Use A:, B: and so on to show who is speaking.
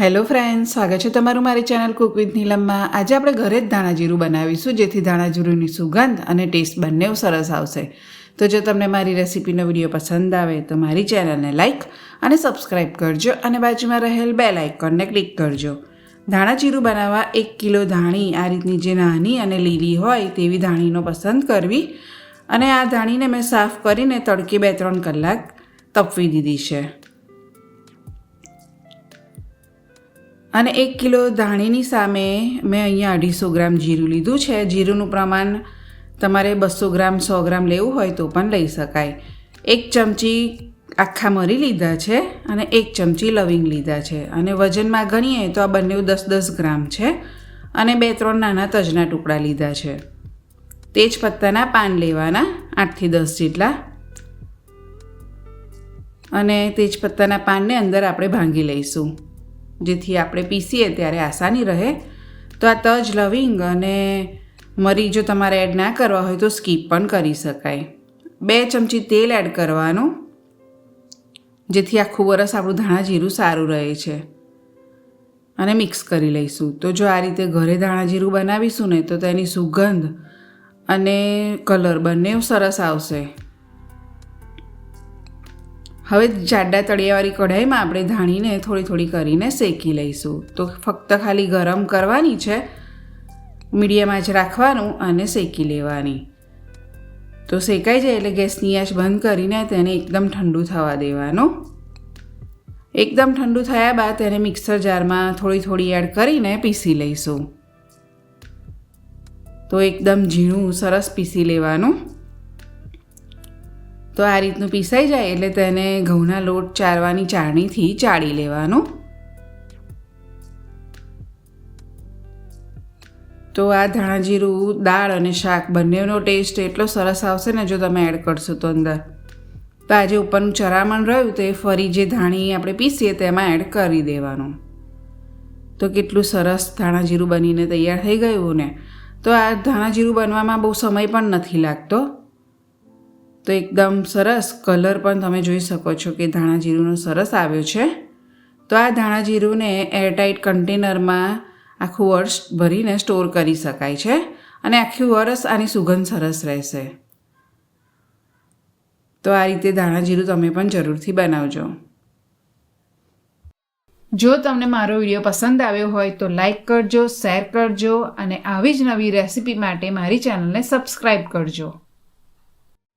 A: Hello friend સ્વાગત છે તમારું મારી ચેનલ કુક વિથ નીલમમાં. આજે આપણે ઘરે જ ધાણા જીરું બનાવીશું, જેથી ધાણા જીરુંની સુગંધ અને ટેસ્ટ બંને સરસ આવશે. તો જો તમને મારી રેસીપીનો વીડિયો પસંદ આવે, તો મારી ચેનલને લાઇક અને સબસ્ક્રાઇબ કરજો અને બાજુમાં રહેલ બે લાઇકોનને ક્લિક કરજો. ધાણા જીરું બનાવવા એક કિલો ધાણી, આ રીતની જે નાની અને લીલી હોય તેવી ધાણીનો પસંદ કરવી અને આ ધાણીને મેં સાફ કરીને તડકે બે ત્રણ કલાક તપવી દીધી છે. અને એક કિલો ધાણીની સામે મેં અહીંયા અઢીસો ગ્રામ જીરું લીધું છે. જીરુંનું પ્રમાણ તમારે બસો ગ્રામ, સો ગ્રામ લેવું હોય તો પણ લઈ શકાય. એક ચમચી આખા મરી લીધા છે અને એક ચમચી લવિંગ લીધા છે. અને વજનમાં ગણીએ તો આ બંને દસ દસ ગ્રામ છે અને બે ત્રણ નાના તજના ટુકડા લીધા છે. તેજ પત્તાના પાન લેવાના આઠથી દસ જેટલા. અને તેજપત્તાના પાનને અંદર આપણે ભાંગી લઈશું. જેથી આપણે પીસીએ ત્યારે આસાની રહે. તો આ તજ લવિંગ અને મરી જો તમારે એડ ના કરવા હોય તો સ્કીપ પણ કરી શકાય. બે ચમચી તેલ એડ કરવાનું, જેથી આખું વરસ આપણું ધાણા જીરું સારું રહે છે. અને મિક્સ કરી લઈશું. તો જો આ રીતે ઘરે ધાણા જીરું બનાવીશું ને, તો તેની સુગંધ અને કલર બંને સરસ આવશે. હવે જાડા તળિયાવાળી કઢાઈમાં આપણે ધાણીને થોડી થોડી કરીને શેકી લઈશું. તો ફક્ત ખાલી ગરમ કરવાની છે મીડિયમ આંચ રાખવાનું અને શેકી લેવાની. તો શેકાઈ જાય એટલે ગેસની આંચ બંધ કરીને તેને એકદમ ઠંડુ થવા દેવાનું. એકદમ ઠંડુ થયા બાદ તેને મિક્સર જારમાં થોડી થોડી એડ કરીને પીસી લઈશું. તો એકદમ ઝીણું, સરસ પીસી લેવાનું. તો આ રીતનું પીસાઈ જાય એટલે તેને ઘઉંના લોટ ચારવાની ચાળણીથી ચાળી લેવાનું. તો આ ધાણા જીરું, દાળ અને શાક બંનેનો ટેસ્ટ એટલો સરસ આવશે ને જો તમે એડ કરશો તો અંદર. તો આજે ઉપરનું ચરામણ રહ્યું તો એ ફરી જે ધાણી આપણે પીસીએ તેમાં એડ કરી દેવાનું. તો કેટલું સરસ ધાણા જીરું બનીને તૈયાર થઈ ગયું ને. તો આ ધાણા જીરું બનવામાં બહુ સમય પણ નથી લાગતો. તો એકદમ સરસ કલર પણ તમે જોઈ શકો છો કે ધાણા જીરુંનો સરસ આવ્યો છે. તો આ ધાણા જીરુંને એરટાઇટ કન્ટેનરમાં આખું વર્ષ ભરીને સ્ટોર કરી શકાય છે અને આખું વર્ષ આની સુગંધ સરસ રહેશે. તો આ રીતે ધાણા જીરું તમે પણ જરૂરથી બનાવજો. જો તમને મારો વીડિયો પસંદ આવ્યો હોય તો લાઈક કરજો, શેર કરજો અને આવી જ નવી રેસિપી માટે મારી ચેનલને સબસ્ક્રાઈબ કરજો.